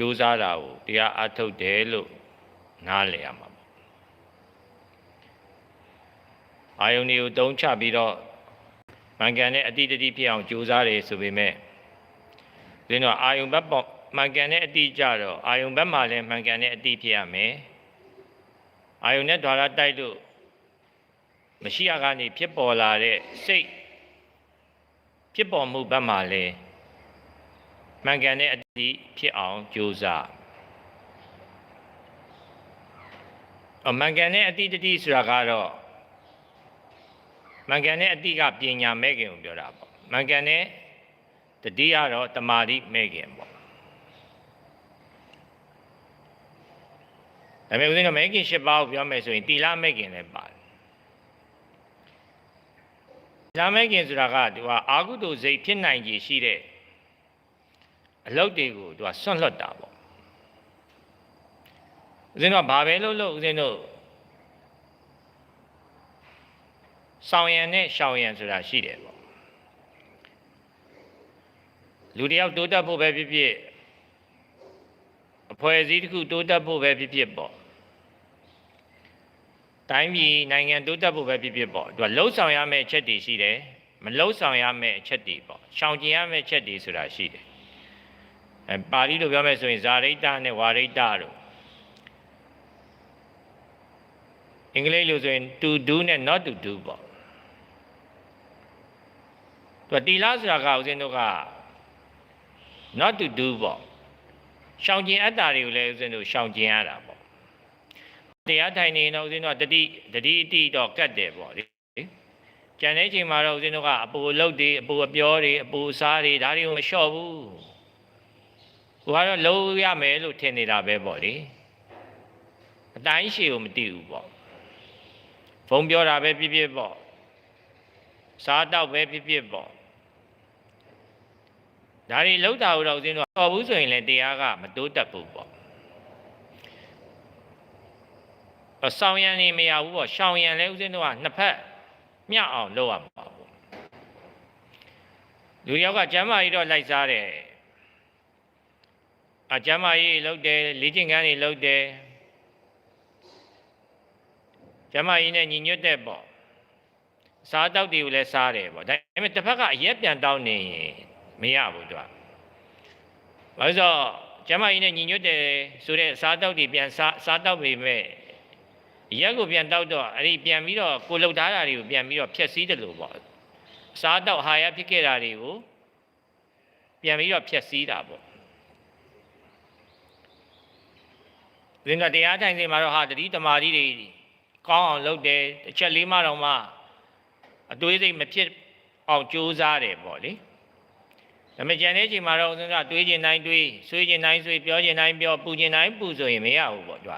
ကြိုးစားတာကိုတရားအထုတ်တယ်လို့နားလည်ရမှာပေါ့အာယုန်တွေကိုတုံးချပြီးတော့မှန်ကန်တဲ့အတိတ်တတိဖြစ်အောင်ကြိုးစားတယ်ဆိုပေမဲ့ဒီတော့အာယုန်ဘက်ပေါ့မှန်ကန်တဲ့အတိကြတော့အာယုန်ဘက်မှာလည်းမှန်ကန်တဲ့အတိဖြစ်ရမယ်အာယုန်နဲ့ဓာရတိုက်လို့မရှိရကနေဖြစ်ပေါ်လာတဲ့စိတ်ဖြစ်ပေါ်မှုဘက်မှာလည်း မှန်ကန်တဲ့အတိဖြစ်အောင်ကြိုးစားအမှန်ကန်တဲ့အတိတတိဆိုတာကတော့မှန်ကန်တဲ့အတိကပညာမဲ့ခင်ကိုပြောတာပေါ့မှန်ကန်တဲ့တတိကတော့တမာတိမဲ့ခင်ပေါ့ဒါပေမဲ့ဦးဇင်းတို့မဲ့ခင်၈ပါးကိုပြောမယ်ဆိုရင်တီလာမဲ့ခင်လည်းပါတယ်တီလာမဲ့ခင်ဆိုတာကသူကအာဟုတုစိတ်ဖြစ်နိုင်ကြီးရှိတဲ့ အလုပ်တွေကိုသူကဆွန့်လွတ်တာပေါ့ဦးဇင်းတို့ကဘာပဲလုပ်လို့ဦးဇင်းတို့ဆောင်ရံနဲ့ရှောင်ရံဆိုတာရှိတယ်ပေါ့လူတယောက်တိုးတက်ဖို့ပဲဖြစ်ဖြစ်အဖွဲ့အစည်းတစ်ခုတိုးတက်ဖို့ပဲဖြစ်ဖြစ်ပေါ့တိုင်းပြည်နိုင်ငံတိုးတက်ဖို့ပဲဖြစ်ဖြစ်ပေါ့သူကလှုပ်ဆောင်ရမယ့်အချက်တွေရှိတယ်မလှုပ်ဆောင်ရမယ့်အချက်တွေပေါ့ရှောင်ကျင်ရမယ့်အချက်တွေဆိုတာရှိတယ် အဲပါဠိလိုပြောမယ်ဆိုရင်ဇာရိတ္တနဲ့ဝါရိတ္တတို့အင်္ဂလိပ်လိုဆိုရင် to do နဲ့ not to do ပေါ့သူကတီလာဆိုတာကဦးဇင်းတို့က not to do ပေါ့ရှောင်ကျင်အတ္တတွေကိုလည်းဦးဇင်းတို့ရှောင်ကျင်ရတာပေါ့တရားထိုင်နေတော့ဦးဇင်းတို့ကတတိတတိအတိတော့ကတ်တယ်ပေါ့လေကျန်တဲ့ချိန်မှာတော့ဦးဇင်းတို့ကအပူအလုတ်တွေအပူအပြောတွေအပူအစားတွေဒါတွေကိုမလျှော့ဘူး ကိုကတော့လုံးရမယ်လို့ထင်နေတာပဲပေါ့လေအတိုင်းရှည်ကိုမသိဘူးပေါ့ဖုံပြောတာပဲဖြစ်ဖြစ်ပေါ့စားတော့ပဲဖြစ်ဖြစ်ပေါ့ဒါတွေလောက်တာတော့ဦးဇင်းတို့တော်ဘူးဆိုရင်လည်းတရားကမတိုးတက်ဘူးပေါ့အဆောင်ရံနေမရဘူးပေါ့ရှောင်ရံလဲဦးဇင်းတို့ကနှစ်ဖက်မျှအောင်လုပ်ရမှာပေါ့လူယောက်ကကျမ်းမာကြီးတော့လိုက်စားတယ် အကျမ်းမာကြီးလုပ်တယ်လေ့ကျင့်ခန်းတွေလုပ်တယ်ကျမ်းမာကြီးနဲ့ညီညွတ်တဲ့ပေါ့စားတောက်တွေကိုလည်းစားတယ်ပေါ့ဒါပေမဲ့တစ်ဖက်ကအရက်ပြန်တောင်းနေရင်မရဘူးသူကဘာလို့ဆိုကျမကြီးနဲ့ညီညွတ်တယ်ဆိုတဲ့စားတောက်တွေပြန်စားစားတောက်ပေမဲ့ရက်ကိုပြန်တောက်တော့အဲ့ဒီပြန်ပြီးတော့ကိုလှုပ်ထားတာတွေကိုပြန်ပြီးတော့ဖြက်စီးတယ်လို့ပေါ့စားတောက်ဟာရဖြစ်ခဲ့တာတွေကိုပြန်ပြီးတော့ဖြက်စီးတာပေါ့ သင်္ကတရားထိုင်နေမှာတော့ဟာတတိတမာတိတွေကောင်းအောင်လုပ်တယ်တစ်ချက်လေးမှတော့မှအတွေးစိတ်မဖြစ်အောင်ကြိုးစားတယ်ပေါ့လေဒါပေမဲ့ကြံတဲ့ချိန်မှာတော့ဦးဇင်းကတွေးကျင်တိုင်းတွေးဆွေးကျင်တိုင်းဆွေးပြောကျင်တိုင်းပြောပူကျင်တိုင်းပူဆိုရင်မရဘူးပေါ့သူက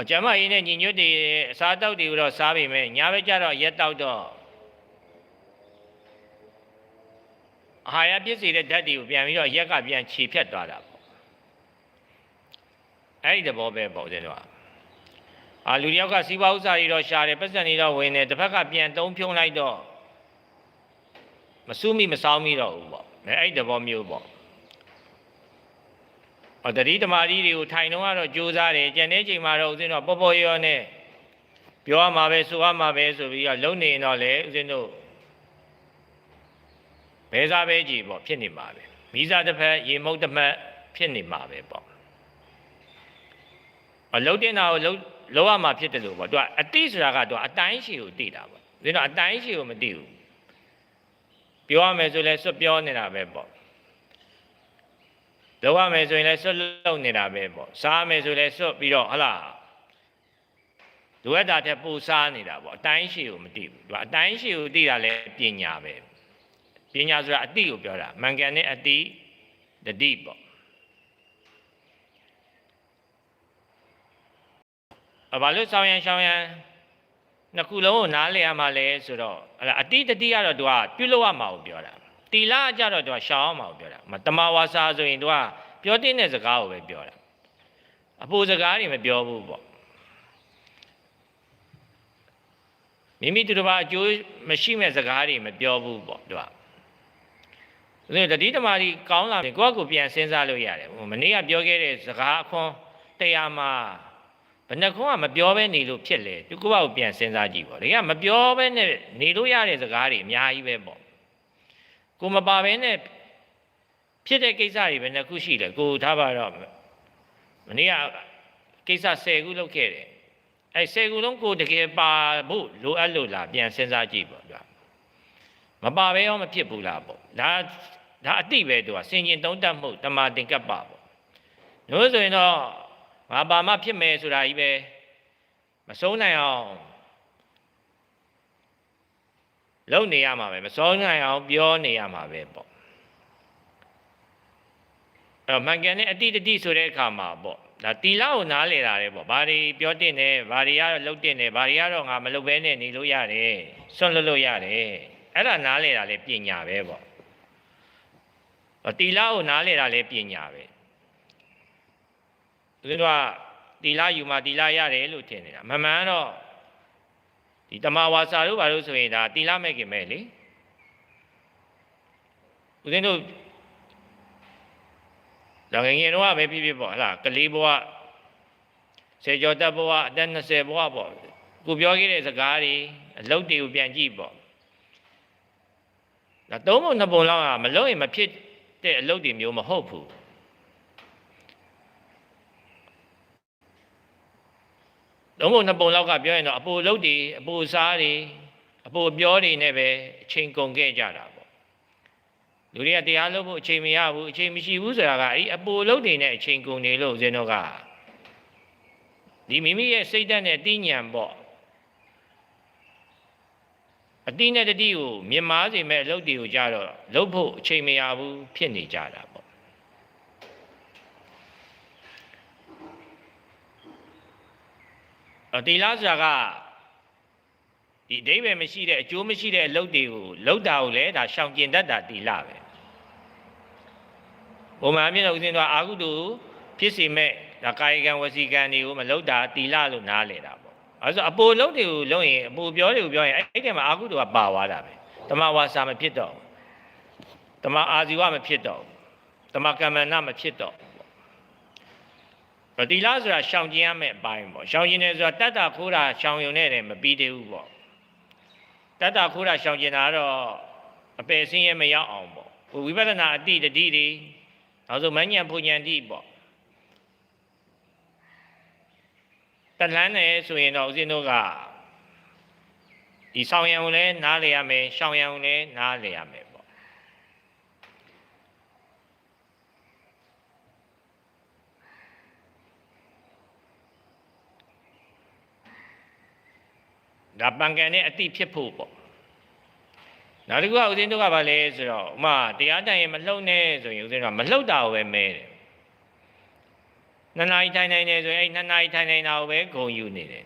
အကျမ်းမရင်းနဲ့ညီညွတ်တွေအစားတောက်တွေကိုတော့စားပေမဲ့ညာဘက်ကျတော့ရက်တောက်တော့အာဟာရပြည့်စေတဲ့ဓာတ်တွေကိုပြန်ပြီးတော့ရက်ကပြန်ခြေဖြတ်သွားတာပေါ့ အဲ့ဒီသဘောပဲပေါ့ဦးဇင်းတို့ကအာလူတယောက်ကစီးပွားဥစ္စာတွေတော့ရှာတယ်ပတ်စံတွေတော့ဝင်တယ်တစ်ဖက်ကပြန်သုံးဖြုံးလိုက်တော့မစူးမိမဆောင်းမိတော့ဘူးပေါ့အဲအဲ့ဒီသဘောမျိုးပေါ့ဟောတတိတမာတိတွေကိုထိုင်တော့ကတော့ကြိုးစားတယ်ကြံတဲ့ချိန်မှာတော့ဦးဇင်းတို့ပေါ်ပေါ်ရောနဲ့ပြောရမှာပဲဆိုရမှာပဲဆိုပြီးတော့လုံနေတော့လေဦးဇင်းတို့ဘဲစားပဲကြည်ပေါ့ဖြစ်နေမှာပဲမိစားတစ်ဖက်ရေမုတ်တစ်ဖက်ဖြစ်နေမှာပဲပေါ့ အလုံးတင်တာကိုလုံးလုံးရမှာဖြစ်တယ်လို့ပေါ့သူကအတိဆိုတာကသူကအတိုင်းရှိကိုသိတာပေါ့ဦးဇင်းတို့အတိုင်းရှိကိုမသိဘူးပြောရမယ်ဆိုလဲစွတ်ပြောနေတာပဲပေါ့လုပ်ရမယ်ဆိုရင်လဲစွတ်လုံနေတာပဲပေါ့စားမယ်ဆိုလဲစွတ်ပြီးတော့ဟလာလိုအပ်တာတဲ့ပူစားနေတာပေါ့အတိုင်းရှိကိုမသိဘူးသူကအတိုင်းရှိကိုသိတာလဲပညာပဲပညာဆိုတာအတိကိုပြောတာမန်ကန်နဲ့အတိတတိပေါ့ ဘာလို့ဆောင်းရန်ရှောင်းရန်နှစ်ခုလုံးကိုနားလည်ရမှာလဲဆိုတော့အဲ့ဒါအတိတတိကတော့သူကပြုလုပ်ရမှာကိုပြောတာတီလာကြတော့သူကရှောင်းအောင်မှာကိုပြောတာမတမဝါစာဆိုရင်သူကပြောတဲ့တဲ့စကားကိုပဲပြောတာအပူစကားတွေမပြောဘူးပေါ့မိမိတို့တစ်ပါးအကျိုးမရှိမဲ့စကားတွေမပြောဘူးပေါ့သူကဦးဇင်းတို့တတိသမารီကောင်းလာပြီကိုယ့်ကိုယ်ပြန်စဉ်းစားလို့ရတယ်ဟိုမနေ့ကပြောခဲ့တဲ့စကားအခွန်တရားမှာ ဘယ်နှခွန်းကမပြောဘဲနေလို့ဖြစ်လေသူကိုယ့်ဘာကိုပြန်စဉ်းစားကြည့်ပေါ့ဒါကမပြောဘဲနဲ့နေလို့ရတဲ့စကားတွေအများကြီးပဲပေါ့ကိုမပါဘဲနဲ့ဖြစ်တဲ့ကိစ္စတွေပဲနှစ်ခုရှိတယ်ကိုထားပါတော့မနေ့ကကိစ္စ10ခုလုပ်ခဲ့တယ်အဲ10ခုလုံးကိုတကယ်ပါဖို့လိုအပ်လို့လားပြန်စဉ်းစားကြည့်ပေါ့ဗျာမပါဘဲရောမဖြစ်ဘူးလားပေါ့ဒါဒါအတိပဲသူကစင်ကျင်သုံးတတ်မှုတမာတင်ကပ်ပါပေါ့တို့ဆိုရင်တော့ ငါပါမဖြစ်မယ်ဆိုတာကြီးပဲမဆုံးနိုင်အောင်လုံနေရမှာပဲမဆုံးနိုင်အောင်ပြောနေရမှာပဲပေါ့အဲ့တော့မှန်ကန်တဲ့အတိတတိဆိုတဲ့အခါမှာပေါ့ဒါတီလာကိုနားလေတာတယ်ပေါ့ဘာတွေပြောတင်တယ်ဘာတွေကတော့လှုပ်တင်တယ်ဘာတွေကတော့ငါမလှုပ်ဘဲနဲ့နေလို့ရတယ်ဆွန့်လွတ်လို့ရတယ်အဲ့ဒါနားလေတာလေပညာပဲပေါ့ဟောတီလာကိုနားလေတာလေပညာပဲ ဦးဇင်းတို့ကတီလာယူမှတီလာရတယ်လို့ထင်နေတာမမှန်တော့ဒီတမဝါစာတို့ဘာလို့ဆိုရင်ဒါတီလာမဲ့ခင်မဲ့လေဦးဇင်းတို့ဒါငယ်ငယ်တော့ပဲဖြစ်ဖြစ်ပေါ့ဟလားကလေးဘဝဆယ်ကျော်တက်ဘဝအသက်20ဘဝပေါ့ကိုပြောခဲ့တဲ့စကားတွေအလုပ်တွေကိုပြန်ကြည့်ပေါ့ဒါသုံးပုံနှစ်ပုံလောက်ကမလုပ်ရင်မဖြစ်တဲ့အလုပ်တွေမျိုးမဟုတ်ဘူး သုံးပုံနှစ်ပုံလောက်ကပြောရင်တော့အပူလုပ်တွေအပူစားတွေအပူပြောတွေနဲ့ပဲအချိန်ကုန်ခဲ့ကြတာပေါ့လူတွေကတရားလုပ်ဖို့အချိန်မရဘူးအချိန်မရှိဘူးဆိုတာကအဲ့အပူလုပ်တွေနဲ့အချိန်ကုန်နေလို့ဦးဇင်းတို့ကဒီမိမိရဲ့စိတ်ဓာတ်နဲ့တိညာဏ်ပေါ့အတိနဲ့တတိကိုမြင်မာစေမဲ့အလုပ်တွေကိုကြတော့လုပ်ဖို့အချိန်မရဘူးဖြစ်နေကြတာ ပေါ့အတိလားဆိုတာကဒီအဓိပ္ပာယ်မရှိတဲ့အကျိုးမရှိတဲ့အလုပ်တွေကိုလုပ်တာကိုလည်းဒါရှောင်ကျင်တတ်တာတိလပဲပုံမှန်အဖြစ်တော့ဦးဇင်းတို့အာဟုတုဖြစ်စီမဲ့ဒါကာယကံဝစီကံတွေကိုမလုပ်တာတိလလို့နားလေတာပေါ့အဲဆိုအပိုလုပ်တွေကိုလုပ်ရင်အပိုပြောတွေကိုပြောရင်အဲ့ဒီမှာအာဟုတုကပါသွားတာပဲတမဝါစာမဖြစ်တော့ဘူးတမအာဇီဝမဖြစ်တော့ဘူးတမကမ္မန္နမဖြစ်တော့ဘူး တီလာဆိုတာရှောင်ကျင်ရမယ့်အပိုင်းပေါ့ရှောင်ကျင်တယ်ဆိုတာတတ္တခိုးတာရှောင်ယုံနဲ့တည်းမပြီးသေးဘူးပေါ့တတ္တခိုးတာရှောင်ကျင်တာကတော့အပယ်ဆင်းရဲမရောက်အောင်ပေါ့ဟိုဝိပဿနာအတိတတိတွေနောက်ဆုံးမဉ္ဇဉ်ဘုံဉဏ်တိပေါ့တလန်းတယ်ဆိုရင်တော့ဦးဇင်းတို့ကဒီဆောင်ရံကိုလည်းနားလေရမယ်ရှောင်ရံကိုလည်းနားလေရမယ်ပေါ့ ဒါပံကံနဲ့အတိဖြစ်ဖို့ပေါ့နောက်တစ်ခုကဦးဇင်းတို့ကဘာလဲဆိုတော့ဥမာတရားတိုင်ရင်မလှုပ်နဲ့ဆိုရင်ဦးဇင်းတို့ကမလှုပ်တာကိုပဲမဲတယ်နှစ်နာရီထိုင်နိုင်တယ်ဆိုရင်အဲ့နှစ်နာရီထိုင်နိုင်တာကိုပဲဂုံယူနေတယ်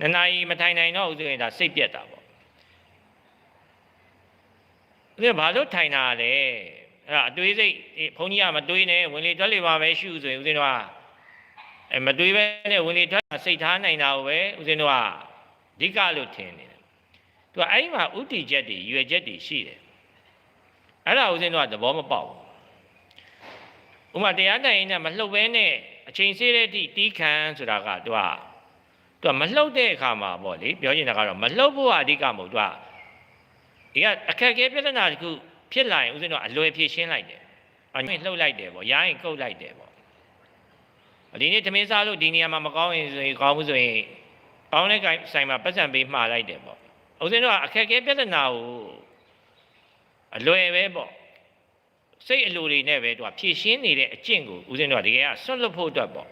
နှစ်နာရီမထိုင်နိုင်တော့ဦးဇင်းကဒါစိတ်ပြက်တာပေါ့ဦးဇင်းဘာလို့ထိုင်တာလဲအဲ့ဒါအတွေးစိတ်ဘုန်းကြီးကမတွေးနဲ့ဝင်လေတွက်လေပါပဲရှုဆိုရင်ဦးဇင်းတို့ကအဲမတွေးပဲနဲ့ဝင်လေတွက်စိတ်ထားနိုင်တာကိုပဲဦးဇင်းတို့က အဓိကလို့ထင်နေတယ်သူကအဲ့ဒီမှာဥတီချက်တွေရွယ်ချက်တွေရှိတယ်အဲ့ဒါဦးဇင်းတို့ကသဘောမပေါက်ဘူးဥမာတရားတိုင်ရင်ကမလှုပ်ပဲနဲ့အချိန်စေးတဲ့အထိတီးခံဆိုတာကသူကသူကမလှုပ်တဲ့အခါမှာပေါ့လေပြောချင်တာကတော့မလှုပ်ဖို့အဓိကမဟုတ်သူကဒီကအခက်အခဲပြဿနာတခုဖြစ်လာရင်ဦးဇင်းတို့အလွယ်ဖြေရှင်းလိုက်တယ်အညွှန်လှုပ်လိုက်တယ်ပေါ့ရိုင်းကုတ်လိုက်တယ်ပေါ့ဒီနေ့သမင်းစားလို့ဒီနေရာမှာမကောင်းရင်ဆိုရင်ကောင်းမှုဆိုရင် ကောင်းတဲ့ဆိုင်မှာပတ်စံပေးမှားလိုက်တယ်ပေါ့ဦးဇင်းတို့ကအခက်အခဲပြဿနာကိုအလွယ်ပဲပေါ့စိတ်အလိုတွေနဲ့ပဲသူကဖြည့်ရှင်းနေတဲ့အကျင့်ကိုဦးဇင်းတို့ကတကယ်ကဆွတ်လွတ်ဖို့အတွက်ပေါ့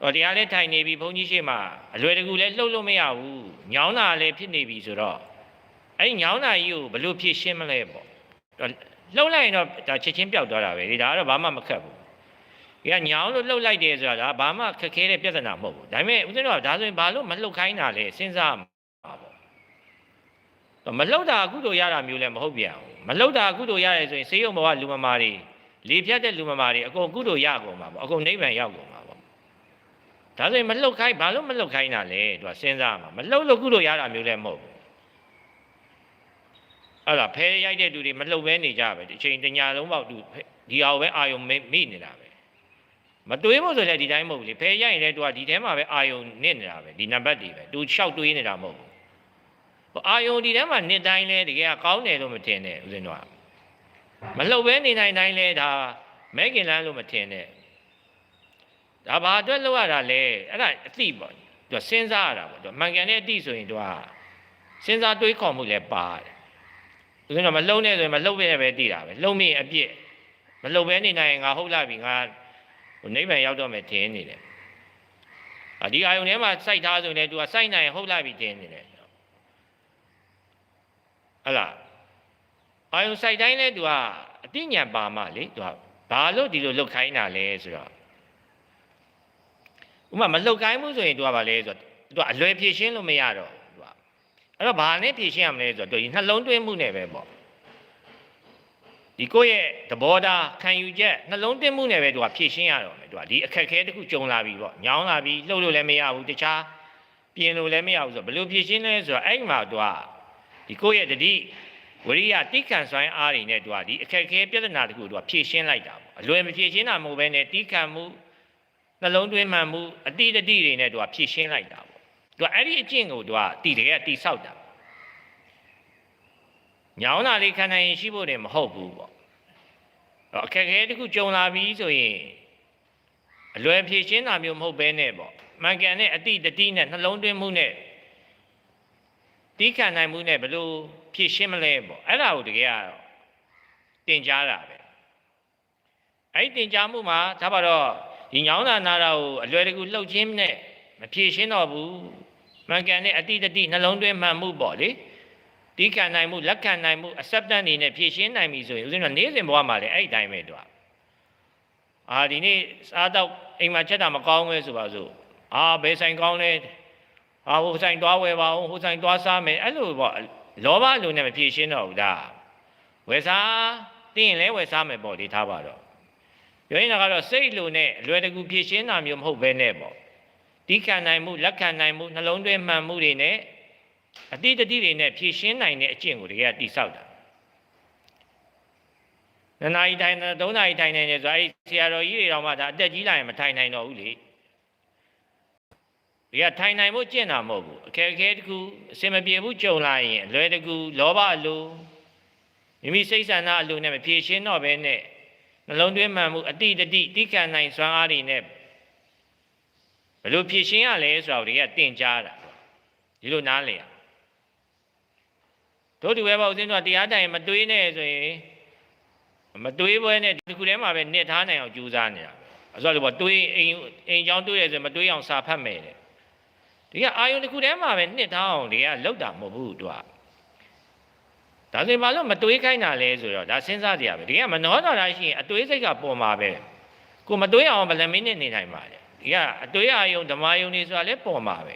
ဟောတရားလဲထိုင်နေပြီဘုန်းကြီးရှိမှအလွယ်တကူလဲလှုပ်လို့မရဘူးညောင်းတာလည်းဖြစ်နေပြီဆိုတော့အဲ့ဒီညောင်းတာကြီးကိုဘလို့ဖြည့်ရှင်းမလဲပေါ့လှုပ်လိုက်ရင်တော့ဒါချက်ချင်းပျောက်သွားတာပဲဒီဒါကတော့ဘာမှမခက်ဘူးဒီ ကညောင်းလို့လှုပ်လိုက်တယ်ဆိုတာကဘာမှခက်ခဲတဲ့ပြဿနာမဟုတ်ဘူးဒါပေမဲ့ဦးဇင်းတို့ကဒါဆိုရင်ဘာလို့မလှုပ်ခိုင်းတာလဲစဉ်းစားမှာပေါ့မလှုပ်တာအခုတို့ရတာမျိုးလည်းမဟုတ်ပြန်ဘူးမလှုပ်တာကုသိုလ်ရတယ်ဆိုရင်စေယုံဘဝလူမမာတွေလေဖြတ်တဲ့လူမမာတွေအကုန်ကုသိုလ်ရကုန်မှာပေါ့အကုန်နိဗ္ဗာန်ရောက်ကုန်မှာပေါ့ဒါဆိုရင်မလှုပ်ခိုင်းဘာလို့မလှုပ်ခိုင်းတာလဲသူကစဉ်းစားမှာမလှုပ်လို့ကုသိုလ်ရတာမျိုးလည်းမဟုတ်ဘူးအဲ့ဒါဖဲရိုက်တဲ့လူတွေမလှုပ်ပဲနေကြပဲဒီချိန်တညာလုံးပေါက်သူဒီအောင်ပဲအာယုံမိမိနေတာပဲ မတွေးဖို့ဆိုလည်းဒီတိုင်းမဟုတ်ဘူးလေဖဲရိုက်ရင်လည်းသူကဒီထဲမှာပဲအာယုံနစ်နေတာပဲဒီနံပါတ်တွေပဲသူလျှောက်တွေးနေတာမဟုတ်ဘူးဟိုအာယုံဒီထဲမှာနစ်တိုင်းလဲတကယ်ကောင်းတယ်လို့မထင်နဲ့ဦးဇင်းတို့ကမလှုပ်ပဲနေနိုင်တိုင်းလဲဒါမဲခင်လန်းလို့မထင်နဲ့ဒါဘာအတွက်လောက်ရတာလဲအဲ့ဒါအသိပေါ့သူစဉ်းစားရတာပေါ့သူမှန်ကန်တဲ့အသိဆိုရင်သူကစဉ်းစားတွေးခေါ်မှုလည်းပါတယ်ဦးဇင်းတို့မလှုပ်နဲ့ဆိုရင်မလှုပ်ပဲပဲသိတာပဲလှုပ်မိရင်အပြစ်မလှုပ်ပဲနေနိုင်ရင်ငါဟုတ်လာပြီငါ ဟိုနိဗ္ဗာန်ရောက်တော့မယ်ထင်နေတယ်အဒီအာယုန်ထဲမှာစိုက်ထားဆိုရင်လည်းသူကစိုက်နိုင်ရင်ဟုတ်လာပြီထင်နေတယ်ဟတ်လားအာယုန်စိုက်တိုင်းလဲသူကအတိညာပါမှလေသူကဘာလို့ဒီလိုလှုပ်ခိုင်းတာလဲဆိုတော့ဥမာမလှုပ်ခိုင်းမှုဆိုရင်သူကဘာလဲဆိုတော့သူကအလွယ်ဖြည့်ရှင်းလို့မရတော့သူကအဲ့တော့ဘာနဲ့ဖြည့်ရှင်းရမလဲဆိုတော့သူဒီနှလုံးသွင်းမှုနဲ့ပဲပေါ့ ဒီကိုယ့်ရဲ့သဘောထားခံယူချက်နှလုံးသွင်းမှုနဲ့ပဲသူကဖြည့်ရှင်းရတော့မယ်သူကဒီအခက်ခဲတစ်ခုကြုံလာပြီပေါ့ညောင်းလာပြီလှုပ်လို့လည်းမရဘူးတခြားပြင်လို့လည်းမရဘူးဆိုတော့ဘယ်လိုဖြည့်ရှင်းလဲဆိုတော့အဲ့မှာသူကဒီကိုယ့်ရဲ့တတိဝရိယတိခံစွမ်းအားတွေနဲ့သူကဒီအခက်ခဲပြဿနာတစ်ခုသူကဖြည့်ရှင်းလိုက်တာပေါ့အလွယ်မဖြည့်ရှင်းတာမဟုတ်ဘဲနဲ့တိခံမှုနှလုံးသွင်းမှန်မှုအတိတတိတွေနဲ့သူကဖြည့်ရှင်းလိုက်တာပေါ့သူကအဲ့ဒီအကျင့်ကိုသူကတည်တယ်ကတိဆောက်တာ ညောင်းတာလေးခံနိုင်ရင်ရှိဖို့တယ်မဟုတ်ဘူးပေါ့တော့အခက်ခဲတစ်ခုကြုံလာပြီဆိုရင်အလွယ်ဖြည့်ရှင်းတာမျိုးမဟုတ်ဘဲနဲ့ပေါ့မှန်ကန်တဲ့အတိတတိနဲ့နှလုံးသွင်းမှုနဲ့တိခံနိုင်မှုနဲ့ဘယ်လိုဖြည့်ရှင်းမလဲပေါ့အဲ့ဒါကိုတကယ်ကတော့တင်ကြားတာပဲအဲ့ဒီတင်ကြားမှုမှာဒါပါတော့ဒီညောင်းတာနာတာကိုအလွယ်တကူလှုပ်ခြင်းနဲ့မဖြည့်ရှင်းတော့ဘူးမှန်ကန်တဲ့အတိတတိနှလုံးသွင်းမှန်မှုပေါ့လေ တိခံနိုင်မှုလက်ခံနိုင်မှု acceptance နေနဲ့ဖြည့်ရှင်းနိုင်ပြီဆိုရင်ဦးဇင်းတို့နေ့စဉ်ဘဝမှာလည်းအဲ့ဒီတိုင်းပဲတော့အာဒီနေ့စားတော့အိမ်မှာချက်တာမကောင်းပဲဆိုပါစို့အာဘယ်ဆိုင်ကောင်းလဲအာဟိုဆိုင်သွားဝယ်ပါအောင်ဟိုဆိုင်သွားစားမယ်အဲ့လိုပေါ့လောဘလိုနဲ့မဖြည့်ရှင်းတော့ဘူးဒါဝယ်စားတင်းရင်လည်းဝယ်စားမယ်ပေါ့ဒီထားပါတော့ပြောရင်ကတော့စိတ်လိုနဲ့အလွယ်တကူဖြည့်ရှင်းတာမျိုးမဟုတ်ဘဲနဲ့ပေါ့တိခံနိုင်မှုလက်ခံနိုင်မှုနှလုံးသွင်းမှန်မှုတွေနဲ့ အတိတတိတွေနဲ့ဖြည့်ရှင်းနိုင်တဲ့အကျင့်ကိုတကယ်တိဆောက်တာနနာရီထိုင်သုံးနာရီထိုင်နေတယ်ဆိုအဲ့ဆရာတော်ကြီးတွေတော့မှဒါအသက်ကြီးလာရင်မထိုင်နိုင်တော့ဘူးလေဒီကထိုင်နိုင်ဖို့ကျင့်တာမဟုတ်ဘူးအခက်အခဲတစ်ခုအစင်မပြေဘူးကြုံလာရင်အလွယ်တကူလောဘအလိုမိမိစိတ်ဆန္ဒအလိုနဲ့မဖြည့်ရှင်းတော့ဘဲနဲ့နှလုံးသွင်းမှန်မှုအတိတတိတိခံနိုင်စွမ်းအားတွေနဲ့ဘယ်လိုဖြည့်ရှင်းရလဲဆိုတာကိုတကယ်တင်ကြားတာဒီလိုနားလည်ရ တို့တူပဲပေါ့ဦးဇင်းတို့ကတရားတိုင်မတွေးနဲ့ဆိုရင်မတွေးပွဲနဲ့ဒီခုထဲမှာပဲနှစ်ထားနိုင်အောင်ကြိုးစားနေတာအဲဆိုတော့တွေးအိမ်အိမ်ကြောင်းတွေးရဆိုမတွေးအောင်စာဖတ်မယ်တဲ့ဒီကအာယုန်တစ်ခုထဲမှာပဲနှစ်ထားအောင်ဒီကလောက်တာမဟုတ်ဘူးသူကဒါဆိုရင်ဘာလို့မတွေးခိုင်းတာလဲဆိုတော့ဒါစဉ်းစားကြရပဲဒီကမနှောတော်တာရှိရင်အတွေးစိတ်ကပေါ်မှာပဲကိုမတွေးအောင်ဘယ်နှမိနစ်နေနိုင်ပါလဲဒီကအတွေးအာယုန်ဓမ္မယုန်နေဆိုတာလည်းပေါ်မှာပဲ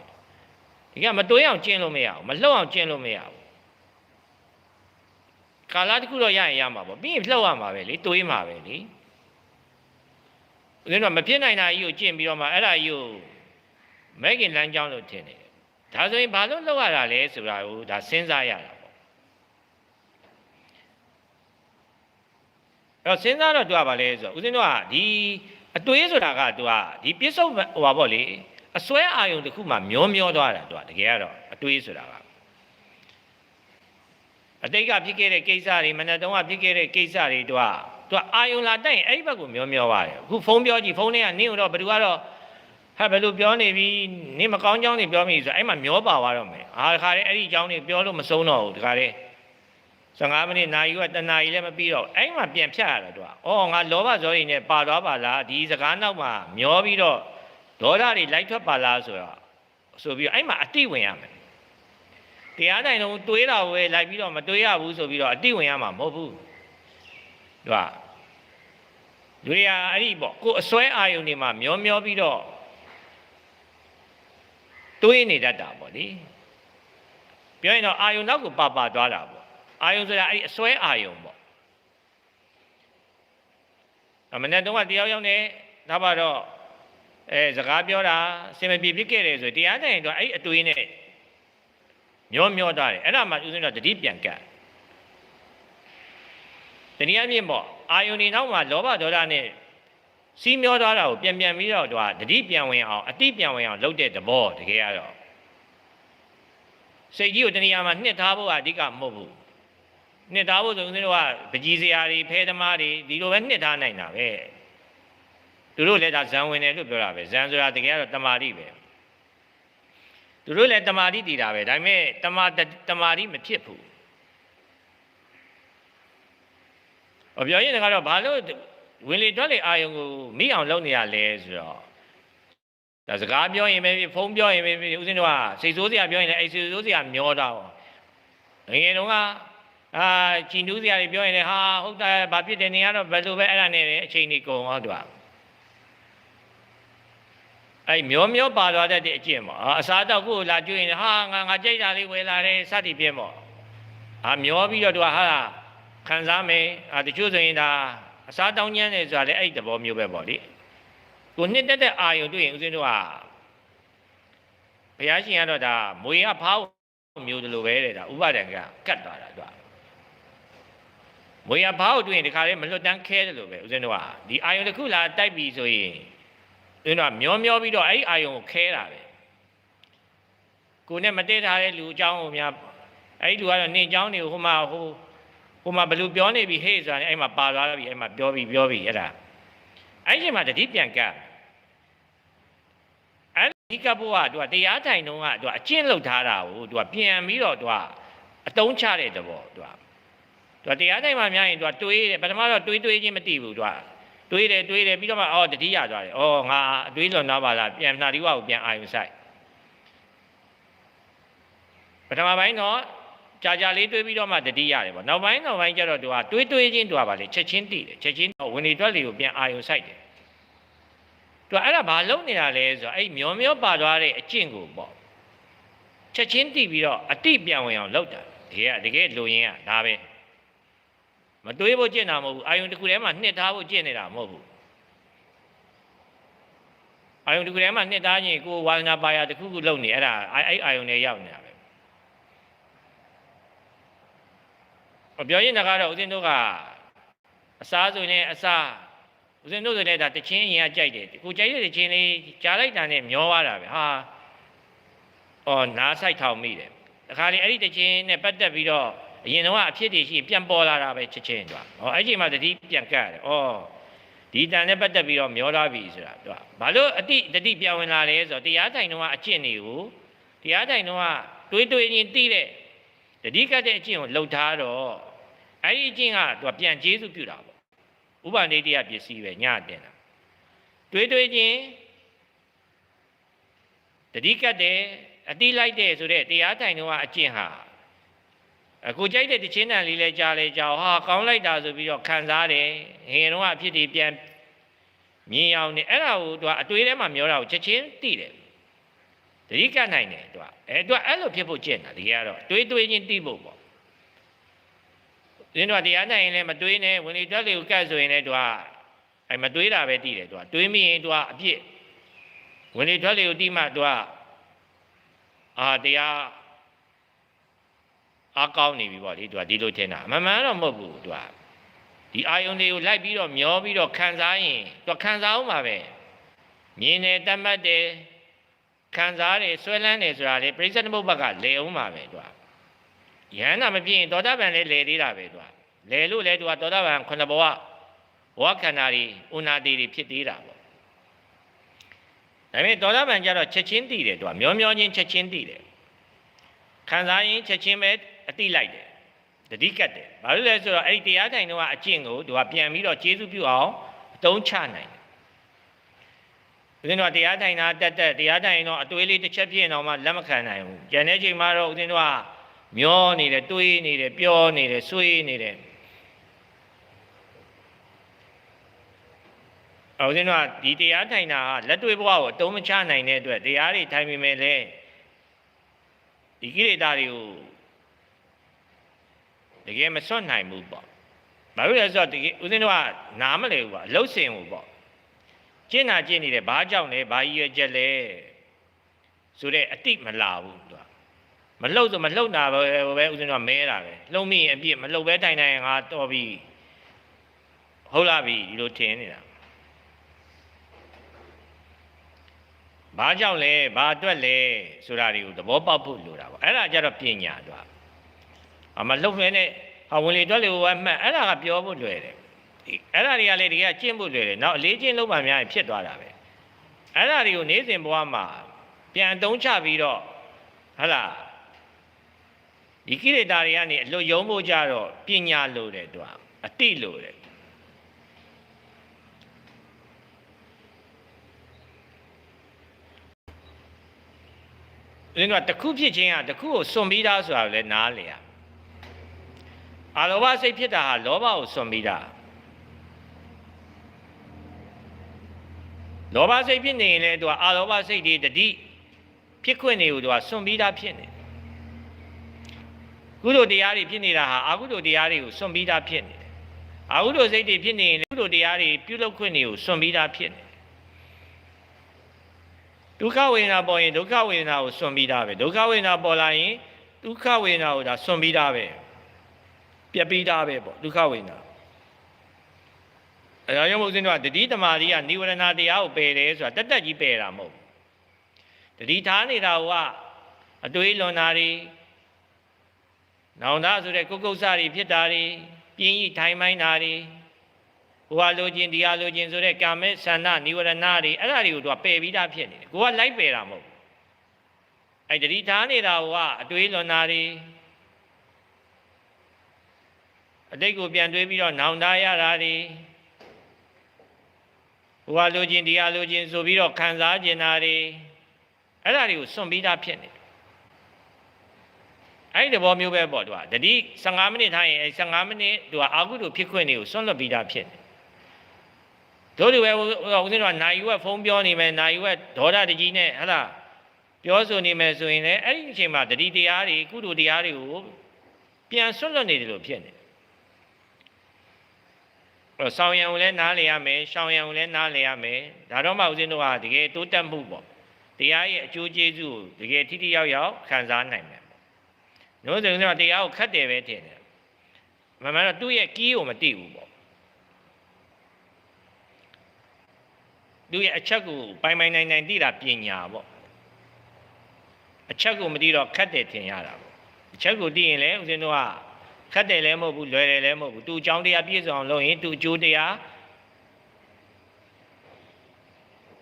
ဒီကမတွေးအောင်ကျင့်လို့မရဘူးမလှုပ်အောင်ကျင့်လို့မရဘူး ကာလတစ်ခုတော့ရရင်ရမှာပေါ့ပြီးရင်လှုပ်ရမှာပဲလေတွေးမှာပဲလေဦးဇင်းတို့မဖြစ်နိုင်တာကြီးကိုကျင့်ပြီးတော့မှအဲ့ဒါကြီးကိုမဲခင်လမ်းကြောင်းလို့ထင်တယ်ဒါဆိုရင်ဘာလို့လှုပ်ရတာလဲဆိုတာကိုဒါစဉ်းစားရတာပေါ့အဲ့တော့စဉ်းစားတော့သူကဘာလဲဆိုတော့ဦးဇင်းတို့ကဒီအတွေးဆိုတာကသူကဒီပြစ္ဆုတ်ဟိုပါပေါ့လေအစွဲအာယုံတစ်ခုမှမျောမျောသွားတာသူကတကယ်ကတော့အတွေးဆိုတာက အတိတ်ကဖြစ်ခဲ့တဲ့ကိစ္စတွေမနက်တုန်းကဖြစ်ခဲ့တဲ့ကိစ္စတွေသူကသူကအာယုံလာတိုက်ရင်အဲ့ဒီဘက်ကိုမျောမျောပါတယ်အခုဖုန်းပြောကြည့်ဖုန်းထဲကနင်းတော့ဘယ်သူကတော့ဟာဘယ်လိုပြောနေပြီနင်းမကောင်းကြောင်းတွေပြောမိဆိုအဲ့မှာမျောပါသွားတော့မယ်အာခါလေးအဲ့ဒီအကြောင်းတွေပြောလို့မဆုံးတော့ဘူးဒီခါလေး15မိနစ်နာရီကတနာရီလည်းမပြီးတော့အဲ့မှာပြန်ဖြတ်ရတာသူကအော်ငါလောဘဇောရင်နဲ့ပါသွားပါလားဒီစကားနောက်မှာမျောပြီးတော့ဒေါသတွေလိုက်ထွက်ပါလားဆိုတော့ဆိုပြီးအဲ့မှာအတိဝင်ရမယ် တရားတိုင်လုံးတွေးတာပဲလိုက်ပြီးတော့မတွေးရဘူးဆိုပြီးတော့အတိဝင်ရမှာမဟုတ်ဘူးသူကလူတွေကအဲ့ဒီပေါ့ကိုအစွဲအာယုန်တွေမှာမျောမျောပြီးတော့တွေးနေတတ်တာပေါ့လေပြောရင်တော့အာယုန်နောက်ကိုပါပါသွားတာပေါ့အာယုန်ဆိုတာအဲ့ဒီအစွဲအာယုန်ပေါ့အမနဲ့တော့တယောက်ယောက်နဲ့ဒါပါတော့အဲစကားပြောတာအစင်မပြေဖြစ်ခဲ့တယ်ဆိုတရားတိုင်တော့အဲ့ဒီအတွေးနဲ့ မျောမျောသွားတယ်အဲ့ဒါမှဦးဇင်းတို့တတိပြန်ကတ်တနည်းအားဖြင့်ပေါ့အာယုန်ဒီနောက်မှာလောဘဒေါသနဲ့စီးမျောသွားတာကိုပြန်ပြန်ပြီးတော့သူကတတိပြန်ဝင်အောင်အတိပြန်ဝင်အောင်လုပ်တဲ့သဘောတကယ်ကတော့စိတ်ကြီးကိုတဏှာမှာနှစ်ထားဖို့ကအဓိကမဟုတ်ဘူးနှစ်ထားဖို့ဆိုရင်တို့ကပကြီးစရာတွေဖဲသမားတွေဒီလိုပဲနှစ်ထားနိုင်တာပဲသူတို့လည်းဒါဇံဝင်တယ်လို့ပြောတာပဲဇံဆိုတာတကယ်ကတော့တမာတိပဲ သူတို့လည်းတမာတိတည်တာပဲဒါပေမဲ့တမာတမာတိမဖြစ်ဘူးအပြောရင်ကတော့ဘာလို့ဝင်လေတွက်လေအာယုံကိုမိအောင်လုပ်နေရလဲဆိုတော့ဒါစကားပြောရင်ပဲဖုန်းပြောရင်ပဲဦးဇင်းတို့ကစိတ်ဆိုးစရာပြောရင်လည်းအဲ့စိတ်ဆိုးစရာမျောတာပေါ့ငယ်ငယ်တုန်းကအာချီနူးစရာတွေပြောရင်လည်းဟာဟုတ်တယ်ဘာဖြစ်တယ်နေရတော့ဘယ်လိုပဲအဲ့ဒါနဲ့အချိန်ကြီးကုန်အောင်သူက အဲ့မျောမျောပါသွားတဲ့အကျင့်ပေါ့အစားတော့ကိုယ်လာကြွရင်ဟာငါငါကြိတ်တာလေးဝယ်လာတယ်စသည်ဖြင့်ပေါ့အာမျောပြီးတော့သူကဟာခံစားမယ်အာတချို့ဆိုရင်ဒါအစားတောင်းကျမ်းတယ်ဆိုတာလည်းအဲ့ဒီသဘောမျိုးပဲပေါ့လေကိုနှစ်တက်တဲ့အာယုံတွေ့ရင်ဦးဇင်းတို့ကဘုရားရှင်ကတော့ဒါမွေကဖောက်မျိုးတလိုပဲတဲ့ဒါဥပဒံကကတ်သွားတာသူကမွေကဖောက်တွေ့ရင်ဒီခါလေးမလွတ်တန်းခဲတယ်လို့ပဲဦးဇင်းတို့ကဒီအာယုံတစ်ခုလာတိုက်ပြီဆိုရင် ဦးဇင်းတို့ကမျောမျောပြီးတော့အဲ့ဒီအာယုံကိုခဲတာပဲကိုနဲ့မတည့်ထားတဲ့လူအကြောင်းကိုများအဲ့ဒီလူကတော့နေအကြောင်းတွေကိုဟိုမှာဟိုဟိုမှာဘလူပြောနေပြီဟေ့ဆိုတာနဲ့အဲ့မှာပါသွားပြီအဲ့မှာပြောပြီပြောပြီအဲ့ဒါအဲ့ဒီမှာတတိပြန်ကတ်အဲ့ဒီကပ်ဖို့ကသူကတရားထိုင်တုန်းကသူကအကျင့်လုပ်ထားတာကိုသူကပြန်ပြီးတော့သူကအတုံးချတဲ့သဘောသူကသူကတရားထိုင်မှများရင်သူကတွေးတယ်ပထမတော့တွေးတွေးချင်းမသိဘူးသူက တွေးတယ်တွေးတယ်ပြီးတော့မှအော်တတိရသွားတယ်အော်ငါအတွေးလွန်သွားပါလားပြန်နှာဒီဝကိုပြန်အာယုံဆိုင်ပထမပိုင်းတော့ကြာကြာလေးတွေးပြီးတော့မှတတိရတယ်ပေါ့နောက်ပိုင်းနောက်ပိုင်းကျတော့သူကတွေးတွေးချင်းသူကပါလေချက်ချင်းတည်တယ်ချက်ချင်းတော့ဝင်နေတွက်လေးကိုပြန်အာယုံဆိုင်တယ်သူကအဲ့ဒါဘာလုပ်နေတာလဲဆိုတော့အဲ့မျောမျောပါသွားတဲ့အကျင့်ကိုပေါ့ချက်ချင်းတည်ပြီးတော့အတိပြန်ဝင်အောင်လုပ်တာတကယ်ကတကယ်လူရင်းကဒါပဲ မတွေးဖို့ကျင့်တာမဟုတ်ဘူးအာယုံတစ်ခုထဲမှာနှစ်ထားဖို့ကျင့်နေတာမဟုတ်ဘူးအာယုံတစ်ခုထဲမှာနှစ်ထားရင်ကိုယ်ဝါသနာပါရတစ်ခုခုလုပ်နေအဲ့ဒါအဲ့အာယုံနဲ့ရောက်နေတာပဲပြောရင်ကတော့ဦးဇင်းတို့ကအစားဆိုရင်အစားဦးဇင်းတို့ဆိုလည်းဒါတချင်းအရင်ကကြိုက်တယ်ကိုကြိုက်တဲ့တချင်းလေးကြားလိုက်တာနဲ့မျောသွားတာပဲဟာအော်နားဆိုင်ထောင်မိတယ်တခါလေအဲ့ဒီတချင်းနဲ့ပတ်သက်ပြီးတော့ အရင်တော့အဖြစ်တွေရှိရင်ပြန်ပေါ်လာတာပဲချက်ချင်းတော့ဟောအဲ့ဒီမှာတတိပြန်ကတ်တယ်ဩဒီတန်နဲ့ပတ်သက်ပြီးတော့မျောသွားပြီဆိုတာသူကဘာလို့အတိတတိပြန်ဝင်လာလဲဆိုတော့တရားထိုင်တော့အကျင့်တွေကိုတရားထိုင်တော့တွေးတွေးချင်းတိတဲ့တတိကတ်တဲ့အကျင့်ကိုလှုပ်ထားတော့အဲ့ဒီအကျင့်ကသူကပြန်ကျေးဇူးပြုတာပေါ့ဥပနိတိယပစ္စည်းပဲညတင်တာတွေးတွေးချင်းတတိကတ်တဲ့အတိလိုက်တဲ့ဆိုတဲ့တရားထိုင်တော့အကျင့်ဟာ အခုကြိုက်တဲ့တချင်းတန်လေးလဲကြားလဲကြောက်ဟာကောင်းလိုက်တာဆိုပြီးတော့ခံစားတယ်ဟင်တော့အဖြစ်ဒီပြန်မြင်အောင်နေအဲ့ဒါကိုသူကအတွေးထဲမှာမျောတာကိုချက်ချင်းသိတယ်တတိကတ်နိုင်တယ်သူကအဲသူကအဲ့လိုဖြစ်ဖို့ကျင့်တာတကယ်ကတော့တွေးတွေးချင်းသိဖို့ပေါ့ဒီတော့တရားနိုင်ရင်လည်းမတွေးနဲ့ဝင်လေတွက်လေကိုကတ်ဆိုရင်လည်းသူကအဲမတွေးတာပဲသိတယ်သူကတွေးမိရင်သူကအပြစ်ဝင်လေတွက်လေကိုတိမှသူကအာတရား အားကောင်းနေပြီပေါ့လေသူကဒီလိုထင်တာအမှန်မှန်တော့မဟုတ်ဘူးသူကဒီအာယုန်တွေကိုလိုက်ပြီးတော့မျောပြီးတော့ခံစားရင်သူခံစားအောင်ပါပဲမြင်တယ်တတ်မှတ်တယ်ခံစားတယ်ဆွဲလန်းတယ်ဆိုတာလေပြိဿသမုပ္ပါကလေအောင်ပါပဲသူကယန္တာမပြည့်ရင်သောတာပန်လည်းလေသေးတာပဲသူကလေလို့လေသူကသောတာပန်ခုနှစ်ဘဝဘဝခန္ဓာတွေဥနာတိတွေဖြစ်သေးတာပေါ့ဒါပေမဲ့သောတာပန်ကျတော့ချက်ချင်းတည်တယ်သူကမျောမျောချင်းချက်ချင်းတည်တယ်ခံစားရင်ချက်ချင်းပဲ အတိလိုက်တယ်တတိကတ်တယ်ဘာလို့လဲဆိုတော့အဲ့ဒီတရားထိုင်တော့အကျင့်ကိုသူကပြန်ပြီးတော့ကျေးဇူးပြုအောင်အတုံးချနိုင်တယ်ဦးဇင်းတို့ကတရားထိုင်တာတက်တက်တရားထိုင်တော့အတွေးလေးတစ်ချက်ပြည့်အောင်မှလက်မခံနိုင်ဘူးကျန်တဲ့ချိန်မှာတော့ဦးဇင်းတို့ကမျောနေတယ်တွေးနေတယ်ပြောနေတယ်ဆွေးနေတယ်အောင်စင်းတော့ဒီတရားထိုင်တာကလက်တွေ့ဘဝကိုအတုံးမချနိုင်တဲ့အတွက်တရားတွေထိုင်မိမယ်လေဒီကိလေသာတွေကို တကယ်မစွန့်နိုင်ဘူးပေါ့ဘာလို့လဲဆိုတော့တကယ်ဦးဇင်းတို့ကနားမလဲဘူးပေါ့လှုပ်စင်ဘူးပေါ့ကျင့်တာကျင့်နေတယ်ဘာကြောင့်လဲဘာရည်ရွယ်ချက်လဲဆိုတော့အတိမလာဘူးသူကမလှုပ်ဆိုမလှုပ်တာပဲပဲဦးဇင်းတို့ကမဲတာပဲလှုပ်မိရင်အပြစ်မလှုပ်ပဲတိုင်တိုင်ငါတော်ပြီဟုတ်လားပြီဒီလိုထင်နေတာဘာကြောင့်လဲဘာအတွက်လဲဆိုတာတွေကိုသဘောပေါက်ဖို့လိုတာပေါ့အဲ့ဒါကြတော့ပညာတော့ အမလုံနေနဲ့ဟာဝင်လေအတွက်လေဝမှတ်အဲ့ဒါကပြောဖို့လွယ်တယ်ဒီအဲ့ဒါတွေကလေတကယ်ကျင့်ဖို့လွယ်တယ်နောက်အလေးချင်းလုံးမှများရင်ဖြစ်သွားတာပဲအဲ့ဒါတွေကိုနေ့စဉ်ဘဝမှာပြန်တုံးချပြီးတော့ဟဟလားဒီကိလေသာတွေကနေအလွတ်ယုံဖို့ကြတော့ပညာလိုတယ်သူကအတိလိုတယ်ဦးဇင်းတို့ကတစ်ခုဖြစ်ခြင်းကတစ်ခုကိုစွန့်ပြီးသားဆိုတာကိုလည်းနားလေရ အာလောဘစိတ်ဖြစ်တာဟာလောဘကိုစွန့်ပြီးသားလောဘစိတ်ဖြစ်နေရင်လည်းသူကအာလောဘစိတ်တွေတတိဖြစ်ခွင့်တွေကိုသူကစွန့်ပြီးသားဖြစ်နေတယ်ကုသိုလ်တရားတွေဖြစ်နေတာဟာအကုသိုလ်တရားတွေကိုစွန့်ပြီးသားဖြစ်နေတယ်အကုသိုလ်စိတ်တွေဖြစ်နေရင်လည်းကုသိုလ်တရားတွေပြုလုပ်ခွင့်တွေကိုစွန့်ပြီးသားဖြစ်နေတယ်ဒုက္ခဝေဒနာပေါ်ရင်ဒုက္ခဝေဒနာကိုစွန့်ပြီးသားပဲဒုက္ခဝေဒနာပေါ်လာရင်ဒုက္ခဝေဒနာကိုဒါစွန့်ပြီးသားပဲ ပြက်ပြီးသားပဲပေါ့ဒုက္ခဝေဒနာအဲဒါကြောင့်မို့ဦးဇင်းတို့ကတတိတမာတိကနိဝရဏတရားကိုပယ်တယ်ဆိုတာတက်တက်ကြီးပယ်တာမဟုတ်ဘူးတတိထားနေတာကအတွေးလွန်တာတွေနောင်တဆိုတဲ့ကုတ်ကုတ်စတွေဖြစ်တာတွေပြင်းကြီးထိုင်မိုင်းတာတွေဟိုဟာလိုချင်ဒီဟာလိုချင်ဆိုတဲ့ကာမေဆန္ဒនិဝရဏတွေအဲ့ဒါတွေကိုသူကပယ်ပြီးသားဖြစ်နေတယ်ကိုကလိုက်ပယ်တာမဟုတ်ဘူးအဲ့တတိထားနေတာကအတွေးလွန်တာတွေ အတိတ်ကိုပြန်တွေးပြီးတော့နောင်တရတာတွေဟိုဟာလိုချင်ဒီဟာလိုချင်ဆိုပြီးတော့ခံစားကျင်တာတွေအဲ့ဒါတွေကိုစွန့်ပြီးသားဖြစ်နေတယ်အဲ့ဒီသဘောမျိုးပဲပေါ့သူကတတိ15မိနစ်ထားရင်အဲ့15မိနစ်သူကအာဟုတုဖြစ်ခွင့်တွေကိုစွန့်လွတ်ပြီးသားဖြစ်နေတို့တွေပဲဦးဇင်းတို့ကနိုင်ရွက်ဖုံးပြောနေမယ်နိုင်ရွက်ဒေါသတကြီးနဲ့ဟဟလားပြောဆိုနေမယ်ဆိုရင်လည်းအဲ့ဒီအချိန်မှာတတိတရားတွေကုသိုလ်တရားတွေကိုပြန်ဆွတ်လွတ်နေတယ်လို့ဖြစ်နေ တယ်အဲ့ဆောင်းရံကိုလည်းနားလေရမယ်ရှောင်းရံကိုလည်းနားလေရမယ်ဒါတော့မှဦးဇင်းတို့ကတကယ်တိုးတက်မှုပေါ့တရားရဲ့အကျိုးကျေးဇူးကိုတကယ်ထိထိရောက်ရောက်ခံစားနိုင်မယ်ပေါ့တို့ဆိုရင်တော့တရားကိုခတ်တယ်ပဲထင်တယ်မမှန်တော့သူ့ရဲ့ကီးကိုမသိဘူးပေါ့သူရဲ့အချက်ကိုပိုင်ပိုင်နိုင်နိုင်သိတာပညာပေါ့အချက်ကိုမသိတော့ခက်တယ်ထင်ရတာပေါ့အချက်ကိုသိရင်လည်းဦးဇင်းတို့က ခက်တယ်လည်းမဟုတ်ဘူးလွယ်တယ်လည်းမဟုတ်ဘူးသူအကြောင်းတရားပြည့်စုံအောင်လုပ်ရင်သူအကျိုးတရား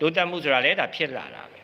တိုးတက်မှုဆိုတာလည်းဒါဖြစ်လာတာပဲ